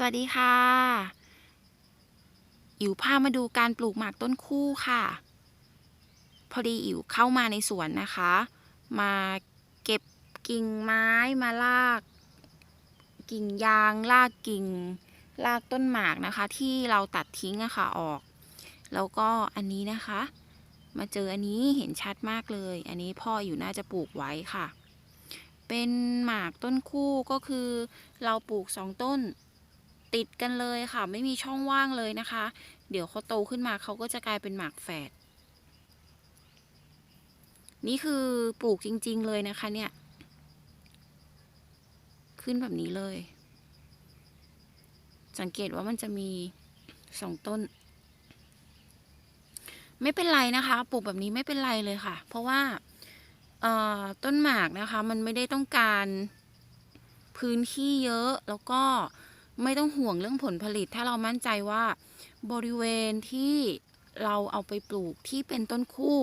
สวัสดีค่ะอิ๋วพามาดูการปลูกหมากต้นคู่ค่ะ พอดีอิ๋วเข้ามาในสวนนะคะ มาเก็บกิ่งไม้มาลาก กิ่งยางลากกิ่งลากต้นหมากนะคะ ที่เราตัดทิ้งอะค่ะออก แล้วก็อันนี้นะคะ มาเจออันนี้เห็นชัดมากเลย อันนี้พ่ออยู่น่าจะปลูกไว้ค่ะ เป็นหมากต้นคู่ก็คือเราปลูกสองต้น ติดกันเลยค่ะ ไม่มีช่องว่างเลยนะคะ เดี๋ยวเขาโตขึ้นมาเขาก็จะกลายเป็นหมากแฝด นี่คือปลูกจริง ๆ เลยนะคะเนี่ย ขึ้นแบบนี้เลย สังเกตว่ามันจะมีสองต้น ไม่เป็นไรนะคะ ปลูกแบบนี้ไม่เป็นไรเลยค่ะ เพราะว่าต้นหมากนะคะ มันไม่ได้ต้องการพื้นที่เยอะแล้วก็ ไม่ต้องห่วงเรื่องผลผลิต ถ้าเรามั่นใจว่าบริเวณที่เราเอาไปปลูกที่เป็นต้นคู่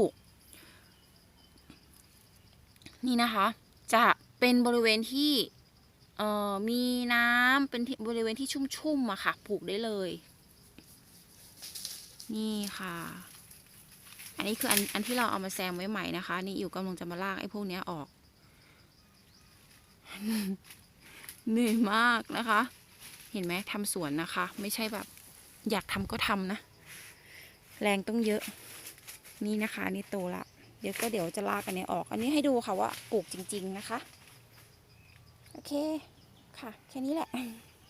นี่นะคะ จะเป็นบริเวณที่เอ่อมีน้ำเป็นบริเวณที่ชุ่มๆอะค่ะปลูกได้เลย นี่ค่ะ อันนี้คืออันอันที่เราเอามาแซมไว้ใหม่นะคะ นี่อยู่กำลังจะมาลากไอ้พวกเนี้ยออก เหนื่อยมากนะคะ เห็นไหมทำสวนนะคะ ไม่ใช่แบบอยากทำก็ทำนะ แรงต้องเยอะ นี่นะคะ นี่โตละ เดี๋ยวก็เดี๋ยวจะลากอันนี้ออก อันนี้ให้ดูค่ะว่าปลูกจริง ๆนะคะ โอเคค่ะ แค่นี้แหละ